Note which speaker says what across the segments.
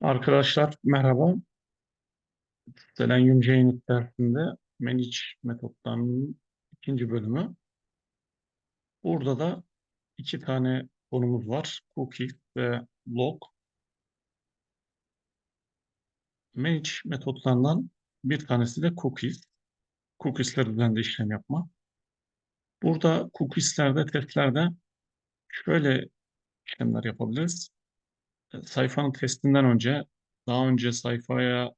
Speaker 1: Arkadaşlar merhaba. Selenium Unit dersinde Manage metotlarının ikinci bölümü. Burada da iki tane konumuz var. Cookie ve log. Manage metotlarından bir tanesi de cookies. Cookiesler üzerinde işlem yapma. Burada cookieslerde, testlerde şöyle işlemler yapabiliriz. Sayfanın testinden önce daha önce sayfaya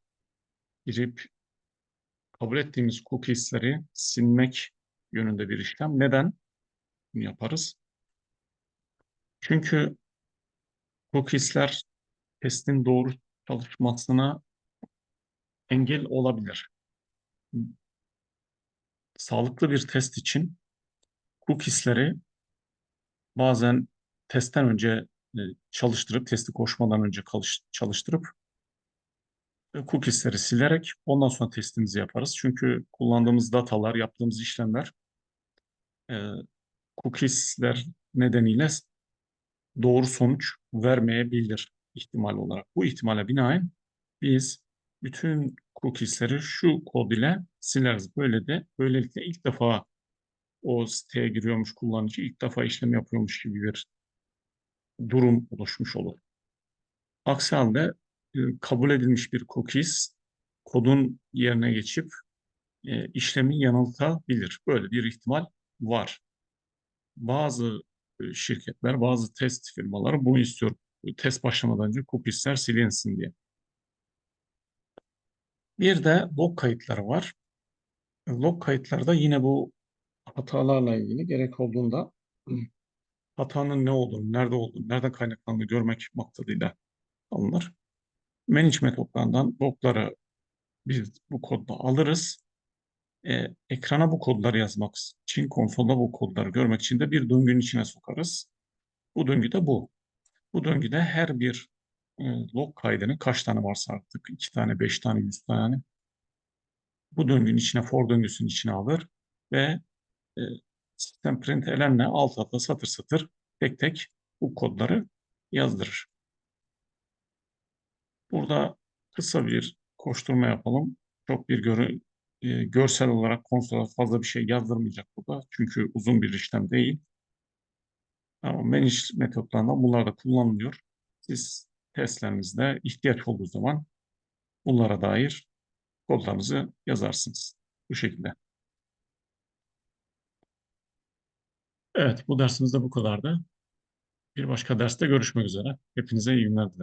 Speaker 1: girip kabul ettiğimiz cookiesleri silmek yönünde bir işlem. Neden bunu yaparız? Çünkü cookiesler testin doğru çalışmasına engel olabilir. Sağlıklı bir test için cookiesleri bazen testten önce e, çalıştırıp, testi koşmadan önce çalıştırıp e, cookiesleri silerek ondan sonra testimizi yaparız. Çünkü kullandığımız datalar, yaptığımız işlemler e, cookiesler nedeniyle doğru sonuç vermeyebilir ihtimal olarak. Bu ihtimale binaen biz bütün cookiesleri şu kod ile sileriz. Böyle de böylelikle ilk defa o siteye giriyormuş kullanıcı, ilk defa işlem yapıyormuş gibi bir durum oluşmuş olur. Aksi halde e, kabul edilmiş bir cookies kodun yerine geçip e, işlemi yanıltabilir. Böyle bir ihtimal var. Bazı e, şirketler, bazı test firmaları bunu istiyor. Test başlamadan önce cookiesler silinsin diye. Bir de log kayıtları var. Log kayıtlarda yine bu hatalarla ilgili gerek olduğunda hatanın ne olduğunu, nerede olduğunu, nereden kaynaklandığını görmek maksadıyla alınır. Manage metotlarından logları biz bu kodla alırız. E, ekrana bu kodları yazmak için, konsolda bu kodları görmek için de bir döngünün içine sokarız. Bu döngü de bu. Bu döngüde her bir e, log kaydının kaç tane varsa artık, iki tane, beş tane, yüz tane bu döngünün içine, for döngüsünün içine alır ve e, sistem println'le alt alta satır satır tek tek bu kodları yazdırır. Burada kısa bir koşturma yapalım. Çok bir göre, e, görsel olarak konsola fazla bir şey yazdırmayacak burada. Çünkü uzun bir işlem değil. Ama manage metotlarında bunlar da kullanılıyor. Siz testlerinizde ihtiyaç olduğu zaman bunlara dair kodlarınızı yazarsınız. Bu şekilde. Evet, bu dersimiz de bu kadardı. Bir başka derste görüşmek üzere. Hepinize iyi günler dilerim.